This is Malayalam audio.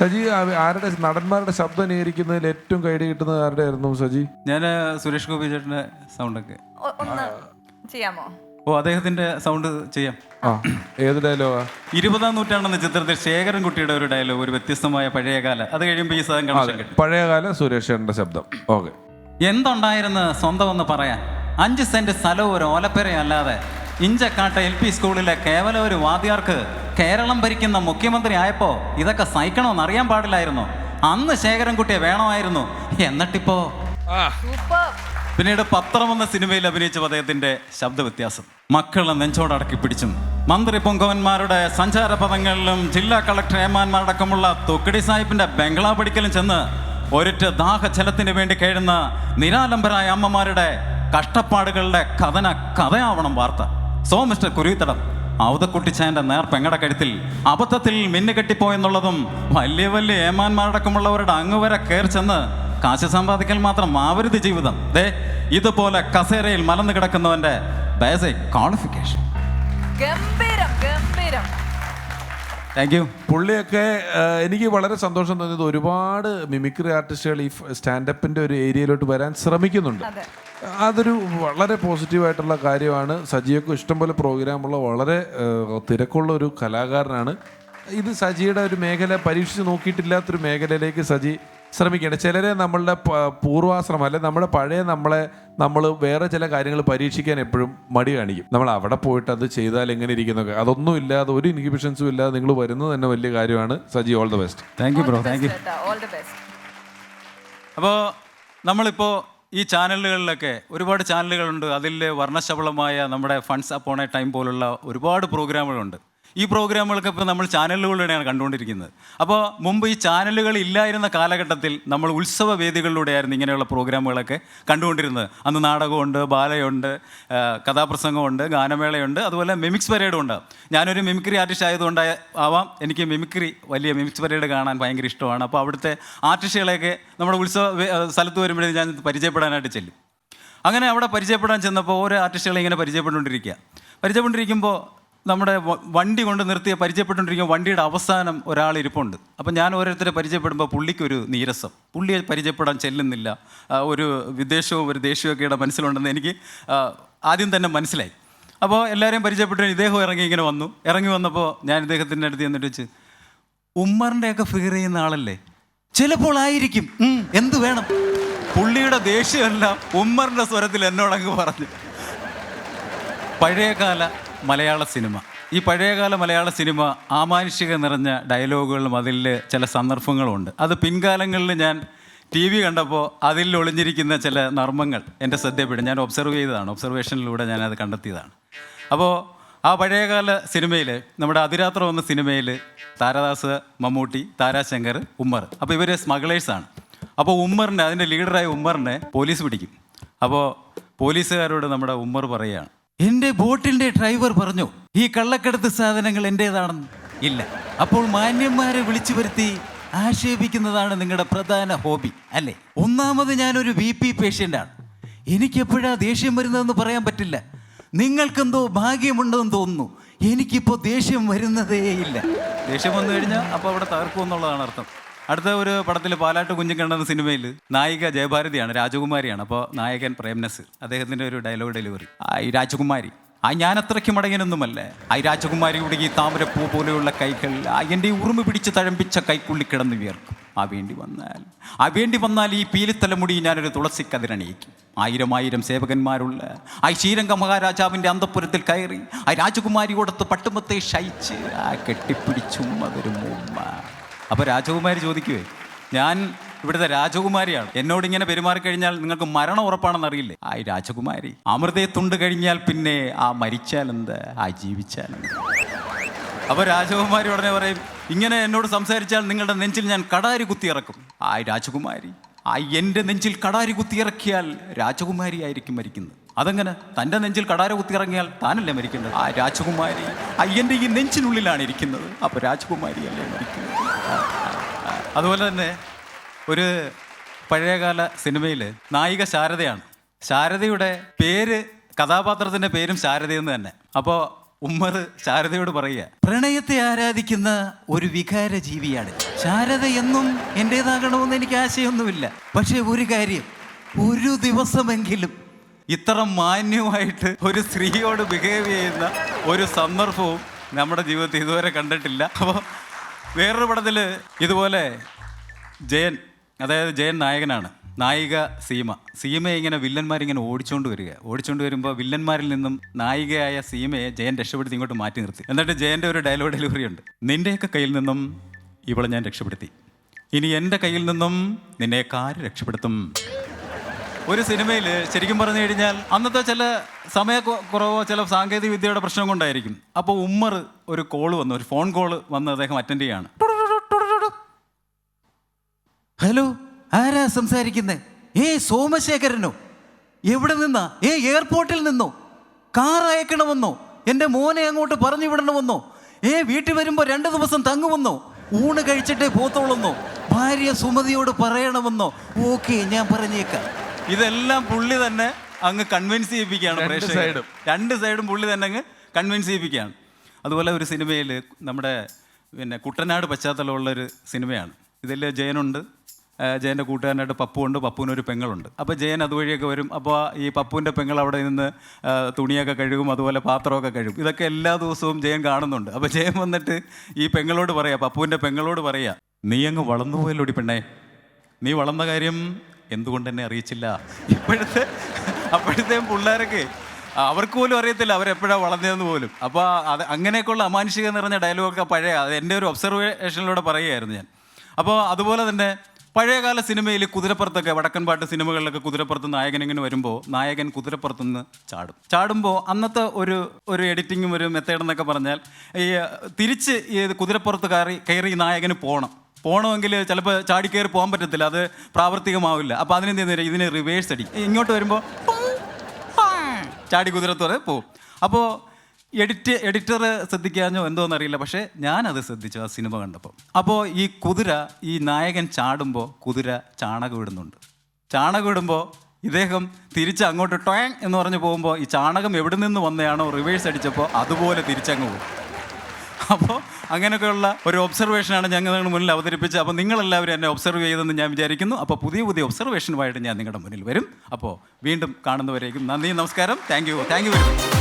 സജി ആ- ആരുടെ നടന്മാരുടെ ശബ്ദം അനുകരിക്കുന്നതിൽ ഏറ്റവും കൈഡി കിട്ടുന്നത് ആരുടെ ആയിരുന്നു സജി? ഞാൻ സുരേഷ് ഗോപി ചേട്ടന്റെ സൗണ്ട് ഒക്കെ ചെയ്യാമോ? ഓ അദ്ദേഹത്തിന്റെ സൗണ്ട് ചെയ്യാം. ഏത് ഡയലോഗാ? ഇരുപതാം നൂറ്റാണ്ടെന്ന ചിത്രത്തിൽ ശേഖരൻകുട്ടിയുടെ ഒരു ഡയലോഗ് ഒരു വ്യത്യസ്തമായ പഴയകാല. അത് കഴിയുമ്പോൾ ഈ സാധനം കണക്ഷൻ കിട്ടും. പഴയകാല സുരേഷ് ചേട്ടന്റെ ശബ്ദം. ഓക്കെ. എന്തുണ്ടായിരുന്നു സ്വന്തമെന്ന് പറയാൻ? അഞ്ച് സെന്റ് സ്ഥലവും ഒരു ഓലപ്പെരയല്ലാതെ ഇഞ്ചക്കാട്ട എൽ പി സ്കൂളിലെ കേവലം ഒരു വാദ്യാർക്ക് കേരളം ഭരിക്കുന്ന മുഖ്യമന്ത്രി ആയപ്പോ ഇതൊക്കെ സഹിക്കണമെന്ന് അറിയാൻ പാടില്ലായിരുന്നു. അന്ന് ശേഖരൻകുട്ടിയെ വേണമായിരുന്നു. എന്നിട്ടിപ്പോ പിന്നീട് പത്രം എന്ന സിനിമയിൽ അഭിനയിച്ച അദ്ദേഹത്തിന്റെ ശബ്ദ വ്യത്യാസം മക്കളെ നെഞ്ചോടടക്കി പിടിച്ചും. മന്ത്രി പൊങ്കവന്മാരുടെ സഞ്ചാര പദങ്ങളിലും ജില്ലാ കളക്ടർ ഏമാന്മാരടക്കമുള്ള തൊക്കടി സാഹിബിന്റെ ബംഗ്ലാ പഠിക്കലും ചെന്ന് ഒരിറ്റ് ദാഹജലത്തിന് വേണ്ടി കേഴുന്ന നിരാലംബരായ അമ്മമാരുടെ കഷ്ടപ്പാടുകളുടെ കഥന കഥയാവണം വാർത്ത. സോ മിസ്റ്റർ കുരുത്തടം ഔതക്കുട്ടിച്ചായന്റെ നേർ കഴുത്തിൽ അബദ്ധത്തിൽ മിന്നു കെട്ടിപ്പോയെന്നുള്ളതും വലിയ വലിയ ഏമാന്മാരടക്കമുള്ളവരുടെ അങ്ങുവരെ കയറി ചെന്ന് കാശ് സമ്പാദിക്കൽ മാത്രം ആവരുത് ജീവിതം. ദേ ഇതുപോലെ കസേരയിൽ മലന്ന് കിടക്കുന്നവന്റെ ബേസിക് ക്വാളിഫിക്കേഷൻ താങ്ക് യു പുള്ളിയൊക്കെ എനിക്ക് വളരെ സന്തോഷം തോന്നിയത് ഒരുപാട് മിമിക്രി ആർട്ടിസ്റ്റുകൾ ഈ സ്റ്റാൻഡപ്പിന്റെ ഒരു ഏരിയയിലോട്ട് വരാൻ ശ്രമിക്കുന്നുണ്ട്. അതെ. അതൊരു വളരെ പോസിറ്റീവായിട്ടുള്ള കാര്യമാണ്. സജിയൊക്കെ ഇഷ്ടംപോലെ പ്രോഗ്രാമുള്ള വളരെ തിരക്കുള്ള ഒരു കലാകാരനാണ്. ഇത് സജിയുടെ ഒരു മേഖല പരീക്ഷിച്ച് നോക്കിയിട്ടില്ലാത്തൊരു മേഖലയിലേക്ക് സജി ശ്രമിക്കുകയാണ് ചിലരെ നമ്മളുടെ പൂർവാശ്രമം അല്ലെ നമ്മുടെ പഴയ നമ്മളെ നമ്മൾ വേറെ ചില കാര്യങ്ങൾ പരീക്ഷിക്കാൻ എപ്പോഴും മടി കാണിക്കും. നമ്മൾ അവിടെ പോയിട്ട് അത് ചെയ്താൽ എങ്ങനെ ഇരിക്കുന്നൊക്കെ. അതൊന്നും ഇല്ലാതെ ഒരു ഇൻഹിബിഷൻസും ഇല്ലാതെ നിങ്ങൾ വരുന്നത് തന്നെ വലിയ കാര്യമാണ്. Saji all the best thank you bro thank you അപ്പോൾ നമ്മളിപ്പോൾ ഈ ചാനലുകളിലൊക്കെ ഒരുപാട് ചാനലുകളുണ്ട്. അതിൽ വർണശബളമായ നമ്മുടെ ഫണ്ട്സ് അപ്പോൺ എ ടൈം പോലുള്ള ഒരുപാട് പ്രോഗ്രാമുകളുണ്ട്. ഈ പ്രോഗ്രാമുകളൊക്കെ ഇപ്പോൾ നമ്മൾ ചാനലുകളിലൂടെയാണ് കണ്ടുകൊണ്ടിരിക്കുന്നത്. അപ്പോൾ മുമ്പ് ഈ ചാനലുകൾ ഇല്ലായിരുന്ന കാലഘട്ടത്തിൽ നമ്മൾ ഉത്സവ വേദികളിലൂടെയായിരുന്നു ഇങ്ങനെയുള്ള പ്രോഗ്രാമുകളൊക്കെ കണ്ടുകൊണ്ടിരുന്നത്. അന്ന് നാടകമുണ്ട് ബാലയുണ്ട് കഥാപ്രസംഗമുണ്ട് ഗാനമേളയുണ്ട് അതുപോലെ മിമിക്സ് പരേഡും ഉണ്ട്. ഞാനൊരു മിമിക്രി ആർട്ടിസ്റ്റ് ആയതുകൊണ്ട് ആവാം. എനിക്ക് മിമിക്രി വലിയ മിമിക്സ് പരേഡ് കാണാൻ ഭയങ്കര ഇഷ്ടമാണ്. അപ്പോൾ അവിടുത്തെ ആർട്ടിസ്റ്റുകളെയൊക്കെ നമ്മുടെ ഉത്സവ സ്ഥലത്ത് വരുമ്പോഴേ ഞാൻ പരിചയപ്പെടാനായിട്ട് ചെല്ലും. അങ്ങനെ അവിടെ പരിചയപ്പെടാൻ ചെന്നപ്പോൾ ഓരോ ആർട്ടിസ്റ്റുകളെ ഇങ്ങനെ പരിചയപ്പെട്ടുകൊണ്ടിരിക്കുക. പരിചയപ്പെട്ടിരിക്കുമ്പോൾ നമ്മുടെ വണ്ടി കൊണ്ട് നിർത്തിയ പരിചയപ്പെട്ടുകൊണ്ടിരിക്കുമ്പോൾ വണ്ടിയുടെ അവസാനം ഒരാൾ ഇരിപ്പുണ്ട്. അപ്പം ഞാൻ ഓരോരുത്തരെ പരിചയപ്പെടുമ്പോൾ പുള്ളിക്കൊരു നീരസം. പുള്ളിയെ പരിചയപ്പെടാൻ ചെല്ലുന്നില്ല. ഒരു വിദേശവും ഒരു ദേഷ്യവും മനസ്സിലുണ്ടെന്ന് എനിക്ക് ആദ്യം തന്നെ മനസ്സിലായി. അപ്പോൾ എല്ലാവരെയും പരിചയപ്പെട്ടു ഇദ്ദേഹം ഇറങ്ങി ഇങ്ങനെ വന്നു. ഇറങ്ങി വന്നപ്പോൾ ഞാൻ ഇദ്ദേഹത്തിന്റെ അടുത്ത് ചെന്നിട്ട് വെച്ച് ഉമ്മറിന്റെയൊക്കെ ഫിഗർ ചെയ്യുന്ന ആളല്ലേ? ചിലപ്പോൾ ആയിരിക്കും. എന്ത് വേണം? പുള്ളിയുടെ ദേഷ്യമല്ല ഉമ്മറിന്റെ സ്വരത്തിൽ എന്നോടങ്ങ് പറഞ്ഞു. പഴയകാല മലയാള സിനിമ. ഈ പഴയകാല മലയാള സിനിമ ആമാനുഷിക നിറഞ്ഞ ഡയലോഗുകളും അതിൽ ചില സന്ദർഭങ്ങളുണ്ട്. അത് പിൻകാലങ്ങളിൽ ഞാൻ ടി വി കണ്ടപ്പോൾ അതിൽ ഒളിഞ്ഞിരിക്കുന്ന ചില നർമ്മങ്ങൾ എന്റെ ശ്രദ്ധയപ്പെടും ഞാൻ ഒബ്സർവ് ചെയ്തതാണ്. ഒബ്സർവേഷനിലൂടെ ഞാനത് കണ്ടെത്തിയതാണ്. അപ്പോൾ ആ പഴയകാല സിനിമയിൽ നമ്മുടെ അതിരാത്രം എന്ന സിനിമയിൽ താരദാസ് മമ്മൂട്ടി താരാശങ്കർ ഉമ്മർ. അപ്പോൾ ഇവർ സ്മഗ്ലേഴ്സാണ് അപ്പോൾ ഉമ്മറിനെ അതിന്റെ ലീഡറായ ഉമ്മറിനെ പോലീസ് പിടിക്കും. അപ്പോൾ പോലീസുകാരോട് നമ്മുടെ ഉമ്മർ പറയുകയാണ് എന്റെ ബോട്ടിന്റെ ഡ്രൈവർ പറഞ്ഞു ഈ കള്ളക്കടത്ത് സാധനങ്ങൾ എന്റേതാണെന്ന് ഇല്ല. അപ്പോൾ മാന്യന്മാരെ വിളിച്ചു വരുത്തി ആക്ഷേപിക്കുന്നതാണ് നിങ്ങളുടെ പ്രധാന ഹോബി അല്ലേ? ഒന്നാമത് ഞാനൊരു ബി പി പേഷ്യന്റാണ് എനിക്കെപ്പോഴാ ദേഷ്യം വരുന്നതെന്ന് പറയാൻ പറ്റില്ല. നിങ്ങൾക്കെന്തോ ഭാഗ്യമുണ്ടെന്ന് തോന്നുന്നു. എനിക്കിപ്പോൾ ദേഷ്യം വരുന്നതേ ഇല്ല. ദേഷ്യം വന്നു കഴിഞ്ഞാൽ അപ്പോൾ അവിടെ തകർക്കും എന്നുള്ളതാണ് അർത്ഥം. അടുത്ത ഒരു പടത്തിൽ പാലാട്ട് കുഞ്ഞിക്കണ്ണ എന്ന സിനിമയിൽ നായിക ജയഭാരതിയാണ് രാജകുമാരിയാണ്. അപ്പോൾ നായകൻ പ്രേംനസ് അദ്ദേഹത്തിന്റെ ഒരു ഡയലോഗ് ഡെലിവറി ഈ രാജകുമാരി. ആ ഞാൻ അത്രയ്ക്ക് മടങ്ങനൊന്നുമല്ലേ. ആ രാജകുമാരിയുടെ ഈ താമരപ്പൂ പോലെയുള്ള കൈകൾ ആ എന്റെ ഉറുമി പിടിച്ച് തഴമ്പിച്ച കൈക്കുള്ളി കിടന്ന് വിയർക്കും. ആ വേണ്ടി വന്നാൽ ആ വേണ്ടി വന്നാൽ ഈ പീലിത്തലമുടി ഞാനൊരു തുളസി കതിരണിയിക്കും. ആയിരം ആയിരം സേവകന്മാരുള്ള ആ ശ്രീരംഗ മഹാരാജാവിന്റെ അന്തപുരത്തിൽ കയറി ആ രാജകുമാരിയോടൊത്ത് പട്ടുമത്തെ ശയിച്ച് ആ കെട്ടിപ്പിടിച്ചും അതൊരു മുമ്മ അപ്പോൾ രാജകുമാരി ചോദിക്കുവേ ഞാൻ ഇവിടുത്തെ രാജകുമാരിയാണ്. എന്നോട് ഇങ്ങനെ പെരുമാറിക്കഴിഞ്ഞാൽ നിങ്ങൾക്ക് മരണം ഉറപ്പാണെന്ന് അറിയില്ലേ? ആ രാജകുമാരി. അമൃതയെ തുണ്ട് കഴിഞ്ഞാൽ പിന്നെ ആ മരിച്ചാലെന്ത്? ആ ജീവിച്ചാലെന്ത്? അപ്പോൾ രാജകുമാരി ഉടനെ പറയും ഇങ്ങനെ എന്നോട് സംസാരിച്ചാൽ നിങ്ങളുടെ നെഞ്ചിൽ ഞാൻ കടാരി കുത്തിയിറക്കും ആ രാജകുമാരി. ആ എന്റെ നെഞ്ചിൽ കടാരി കുത്തിയിറക്കിയാൽ രാജകുമാരി ആയിരിക്കും മരിക്കുന്നത്. അതെങ്ങനെ? തന്റെ നെഞ്ചിൽ കടാര കുത്തിയിറങ്ങിയാൽ താനല്ലേ മരിക്കേണ്ടത്? ആ രാജകുമാരി. അയ്യന്റെ ഈ നെഞ്ചിനുള്ളിലാണ് ഇരിക്കുന്നത്. അപ്പോൾ രാജകുമാരിയല്ലേ മരിക്കുന്നത്. അതുപോലെ തന്നെ ഒരു പഴയകാല സിനിമയിൽ നായിക ശാരദയാണ്. ശാരദയുടെ പേര് കഥാപാത്രത്തിന്റെ പേരും ശാരദയെന്ന് തന്നെ. അപ്പോൾ ഉമ്മർ ശാരദയോട് പറയുക പ്രണയത്തെ ആരാധിക്കുന്ന ഒരു വികാര ജീവിയാണ് ശാരദ എന്നും എന്റേതാകണമെന്ന് എനിക്ക് ആശയമൊന്നുമില്ല പക്ഷേ ഒരു കാര്യം ഒരു ദിവസമെങ്കിലും ഇത്ര മാന്യമായിട്ട് ഒരു സ്ത്രീയോട് ബിഹേവ് ചെയ്യുന്ന ഒരു സന്ദർഭവും നമ്മുടെ ജീവിതത്തിൽ ഇതുവരെ കണ്ടിട്ടില്ല. അപ്പോൾ വേറൊരു പടത്തിൽ ഇതുപോലെ ജയൻ അതായത് ജയൻ നായകനാണ്. നായിക സീമ. സീമയെ ഇങ്ങനെ വില്ലന്മാരിങ്ങനെ ഓടിച്ചുകൊണ്ട് വരിക. ഓടിച്ചുകൊണ്ട് വരുമ്പോൾ വില്ലന്മാരിൽ നിന്നും നായികയായ സീമയെ ജയൻ രക്ഷപ്പെടുത്തി ഇങ്ങോട്ട് മാറ്റി നിർത്തി. എന്നിട്ട് ജയന്റെ ഒരു ഡയലോഗ് ഡെലിവറി ഉണ്ട്. നിന്റെയൊക്കെ കയ്യിൽ നിന്നും ഇവളെ ഞാൻ രക്ഷപ്പെടുത്തി. ഇനി എന്റെ കയ്യിൽ നിന്നും നിന്നെ കാര് രക്ഷപ്പെടുത്തും. ഒരു സിനിമയിൽ ശരിക്കും പറഞ്ഞു കഴിഞ്ഞാൽ അന്നത്തെ ചില സമയ കുറവോ ചില സാങ്കേതിക വിദ്യയുടെ പ്രശ്നം കൊണ്ടായിരിക്കും. അപ്പോൾ ഉമ്മർ ഒരു കോൾ വന്നു ഒരു ഫോൺ കോൾ വന്ന് അദ്ദേഹം അറ്റൻഡ് ചെയ്യാണ്. ഹലോ ആരാ സംസാരിക്കുന്നേ? ഏ സോമശേഖരനോ? എവിടെ നിന്നാ? ഏ എയർപോർട്ടിൽ നിന്നോ? കാർ അയക്കണമെന്നോ? എന്റെ മോനെ അങ്ങോട്ട് പറഞ്ഞു വിടണമെന്നോ? ഏ വീട്ടിൽ വരുമ്പോൾ രണ്ട് ദിവസം തങ്ങുമെന്നോ? ഊണ് കഴിച്ചിട്ടേ പോത്തോളെന്നോ? ഭാര്യ സുമതിയോട് പറയണമെന്നോ? ഓക്കെ ഞാൻ പറഞ്ഞേക്കാം. ഇതെല്ലാം പുള്ളി തന്നെ അങ്ങ് കൺവിൻസ് ചെയ്യിപ്പിക്കുകയാണ് പ്രേക്ഷകരും. രണ്ട് സൈഡും പുള്ളി തന്നെ അങ്ങ് കൺവിൻസ് ചെയ്യിപ്പിക്കുകയാണ്. അതുപോലെ ഒരു സിനിമയിൽ നമ്മുടെ പിന്നെ കുട്ടനാട് പശ്ചാത്തലമുള്ളൊരു സിനിമയാണ്. ഇതിൽ ജയനുണ്ട്. ജയന്റെ കൂട്ടുകാരനായിട്ട് പപ്പുണ്ട് പപ്പുവിനൊരു പെങ്ങളുണ്ട്. അപ്പോൾ ജയൻ അതുവഴിയൊക്കെ വരും. അപ്പോൾ ഈ പപ്പുവിന്റെ പെങ്ങൾ അവിടെ നിന്ന് തുണിയൊക്കെ കഴുകും. അതുപോലെ പാത്രമൊക്കെ കഴുകും. ഇതൊക്കെ എല്ലാ ദിവസവും ജയൻ കാണുന്നുണ്ട്. അപ്പോൾ ജയൻ വന്നിട്ട് ഈ പെങ്ങളോട് പറയാം പപ്പുവിന്റെ പെങ്ങളോട് പറയാം നീ അങ്ങ് വളർന്നു പോയല്ലോടി പെണ്ണേ? നീ വളർന്ന കാര്യം എന്തുകൊണ്ട് എന്നെ അറിയിച്ചില്ല? ഇപ്പോഴത്തെ അപ്പോഴത്തെ പിള്ളേരൊക്കെ അവർക്ക് പോലും അറിയത്തില്ല അവരെപ്പോഴാണ് വളർന്നതെന്ന് പോലും. അപ്പോൾ അത് അങ്ങനെയൊക്കെയുള്ള അമാനുഷിക നിറഞ്ഞ ഡയലോഗൊക്കെ പഴയ അത് എന്റെ ഒരു ഒബ്സർവേഷനിലൂടെ പറയുകയായിരുന്നു ഞാൻ. അപ്പോൾ അതുപോലെ തന്നെ പഴയകാല സിനിമയിൽ കുതിരപ്പുറത്തൊക്കെ വടക്കൻ പാട്ട് സിനിമകളിലൊക്കെ കുതിരപ്പുറത്ത് നായകൻ ഇങ്ങനെ വരുമ്പോൾ നായകൻ കുതിരപ്പുറത്തുനിന്ന് ചാടും. ചാടുമ്പോൾ അന്നത്തെ ഒരു ഒരു എഡിറ്റിങ്ങും ഒരു മെത്തേഡെന്നൊക്കെ പറഞ്ഞാൽ ഈ തിരിച്ച് ഈ കുതിരപ്പുറത്ത് കയറി കയറി നായകന് പോകണം. പോകണമെങ്കിൽ ചിലപ്പോൾ ചാടിക്കേറി പോകാൻ പറ്റത്തില്ല അത് പ്രാവർത്തികമാവില്ല. അപ്പോൾ അതിനെന്ത് ഇതിനെ റിവേഴ്സ് അടി ഇങ്ങോട്ട് വരുമ്പോൾ ചാടി കുതിരത്തോടെ പോവും. അപ്പോൾ എഡിറ്റ് എഡിറ്റർ ശ്രദ്ധിക്കാഞ്ഞോ എന്തോന്ന് അറിയില്ല പക്ഷേ ഞാനത് ശ്രദ്ധിച്ചു ആ സിനിമ കണ്ടപ്പോൾ അപ്പോൾ ഈ കുതിര ഈ നായകൻ ചാടുമ്പോൾ കുതിര ചാണകം ഇടുന്നുണ്ട്. ചാണകം ഇടുമ്പോൾ ഇദ്ദേഹം തിരിച്ച് അങ്ങോട്ട് ടോങ് എന്ന് പറഞ്ഞ് പോകുമ്പോൾ ഈ ചാണകം എവിടെ നിന്ന് വന്നതാണോ റിവേഴ്സ് അടിച്ചപ്പോൾ അതുപോലെ തിരിച്ചങ്ങ് പോകും. അപ്പോൾ അങ്ങനെയൊക്കെയുള്ള ഒരു ഒബ്സർവേഷനാണ് ഞങ്ങൾ മുന്നിൽ അവതരിപ്പിച്ചത്. അപ്പോൾ നിങ്ങളെല്ലാവരും എന്നെ ഒബ്സർവ് ചെയ്തെന്ന് ഞാൻ വിചാരിക്കുന്നു. അപ്പോൾ പുതിയ പുതിയ ഒബ്സർവേഷനുമായിട്ട് ഞാൻ നിങ്ങളുടെ മുന്നിൽ വരും. അപ്പോൾ വീണ്ടും കാണുന്നവരേക്കും നന്ദി നമസ്കാരം. Thank you thank you very much